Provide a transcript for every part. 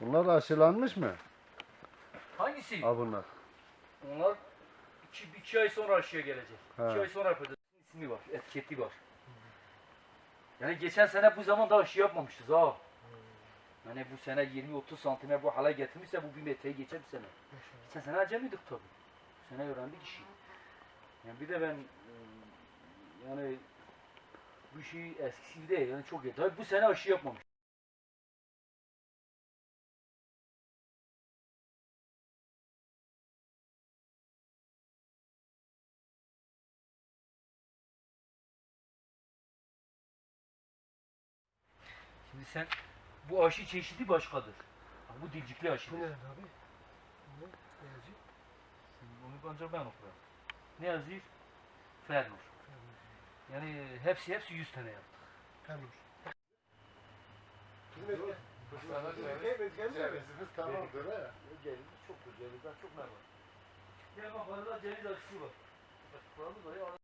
Bunlar aşılanmış mı? Hangisi? Ha bunlar. Onlar iki, iki ay sonra aşıya gelecek. Ha. İki ay sonra yapacağız. İsmi var, etiketi var. Yani geçen sene bu zaman da aşı yapmamışız ha. Yani bu sene 20-30 santime bu hale getirmişse bu bir metreyi geçer bir sene. Geçen sene acemiydik tabii. Bu sene öğrendik işi. Yani bir de ben yani bu şey eskisi değil yani çok iyi. Tabii bu sene aşı yapmamış. Şimdi sen bu aşı çeşidi başkadır. Bu dilcikli aşı. Bu ne abi? Bu ne? Ne yazıyor? Onu ancak ben okuyorum. Ne yazıyor? Fernur. Yani hepsi hepsi 100 tane yaptı. Fenur. Cevizimiz tamamdır ha. Ceviz çoktur, cevizler çok var. Gel bak arada ceviz aşısı var. Bak buramız var ya.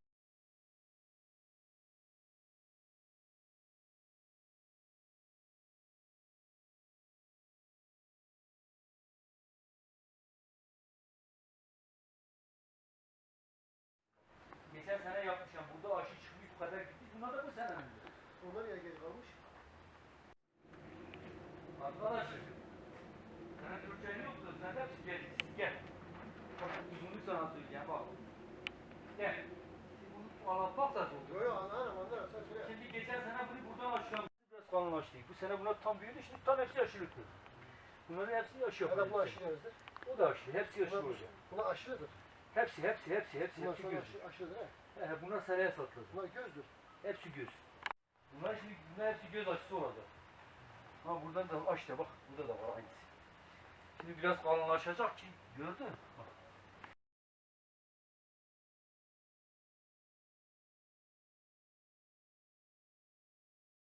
Geçen sene yapmışım. Burada aşı çıkmış bu kadar gitmiş. Bunlar da bu sene mi? Onlar ya geri kalmış. Arkadaşım. Sana Türkçen yoktu. Sen de gel. Gel. Bak uzunluk sana söyleyeceğim bak. Gel. Bunu anlatmak da zor. Yo yo anlarım anlarım sen söyle. Şimdi geçen sene bunu buradan aşağı biraz kalınlaştı. Bu sene bunlar tam büyüdü. Şimdi tam hepsi aşırıktı. Bunların hepsi aşı Ya da yapacak. bu aşı nerededir? O da aşı. Hepsi aşı Bunlar, olacak. bunlar aşırıdır. Hepsi, hepsi, hepsi, hepsi, Bunlar hepsi göz. aşı, aşırıdır. He, he, bunlar seneye satılır. Bunlar gözdür. Hepsi göz. Bunlar şimdi bunlar hepsi göz aşısı olacak. Ha buradan da aç da bak burada da var aynısı. Şimdi biraz kalınlaşacak ki gördün. Bak